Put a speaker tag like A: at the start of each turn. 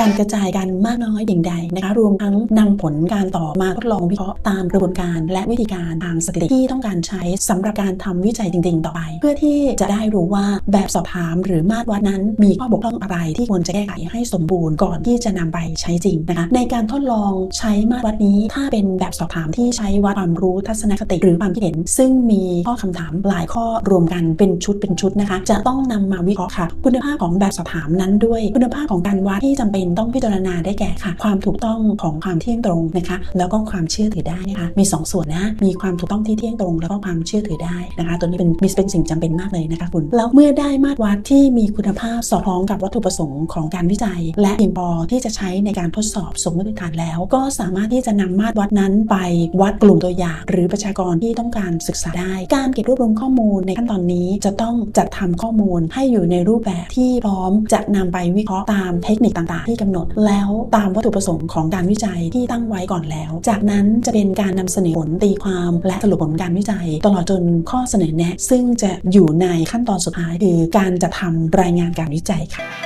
A: การกระจายกันมากน้อยอย่างใดนะคะรวมทั้งนำผลการต่อมาทดลองวิเคราะห์ตามกระบวนการและวิธีการทางสถิติที่ต้องการใช้สำหรับการทำวิจัยจริง ๆ ต่อไป เพื่อที่จะได้รู้ว่าแบบสอบถาม หรือมาตรวัดนั้นมีข้อบกพร่องอะไรที่ควรจะแก้ไขให้สมบูรณ์ก่อนที่จะนำไปใช้จริงนะคะในการทดลองใช้มาตรวัดนี้ ถ้าเป็นแบบสอบถามที่ใช้วัดความรู้ทัศนคติหรือความคิดเห็น ซึ่งมีข้อคำถามหลายข้อรวมกันเป็นชุดเป็นชุดนะคะ จะต้องนำมาวิเคราะห์ค่ะ คุณภาพของแบบสอบถามนั้นด้วย คุณภาพของการวัดที่จำเป็นต้องพิจารณาได้แก่ค่ะ ความถูกต้องของความเที่ยงตรงนะคะ แล้วก็ความเชื่อถือได้นะคะ มี 2 ส่วนนะ มีความถูกต้องที่เที่ยงตรง แล้วก็ความเชื่อถือได้นะคะ ตัวนี้เป็นมีเป็นสิ่งจำเป็นมากเลยนะคะคุณ แล้วเมื่อได้มาตรวัดที่มีคุณภาพสอดคล้องกับวัตถุประสงค์ของการวิจัย และเพียงพอที่จะใช้ในการทดสอบสมมติฐานแล้ว ก็สามารถที่จะนำมาตรวัดนั้นไปวัดกลุ่มตัวอย่าง หรือประชากรที่ต้องการศึกษาได้ การเก็บรวบรวมข้อมูลในขั้นตอนนี้จะต้องจัดทำข้อมูลให้อยู่ในรูปแบบที่พร้อมจะนำไปวิเคราะห์ตามเทคนิคต่างๆที่กำหนด แล้วตามวัตถุประสงค์ของการวิจัยที่ตั้งไว้ก่อนแล้ว จากนั้นจะเป็นการนำเสนอผลตีความและสรุปผลการวิจัย ตลอดจนข้อเสนอแนะ ซึ่งจะอยู่ในขั้นตอนสุดท้ายคือการจัดทำรายงานการวิจัยค่ะ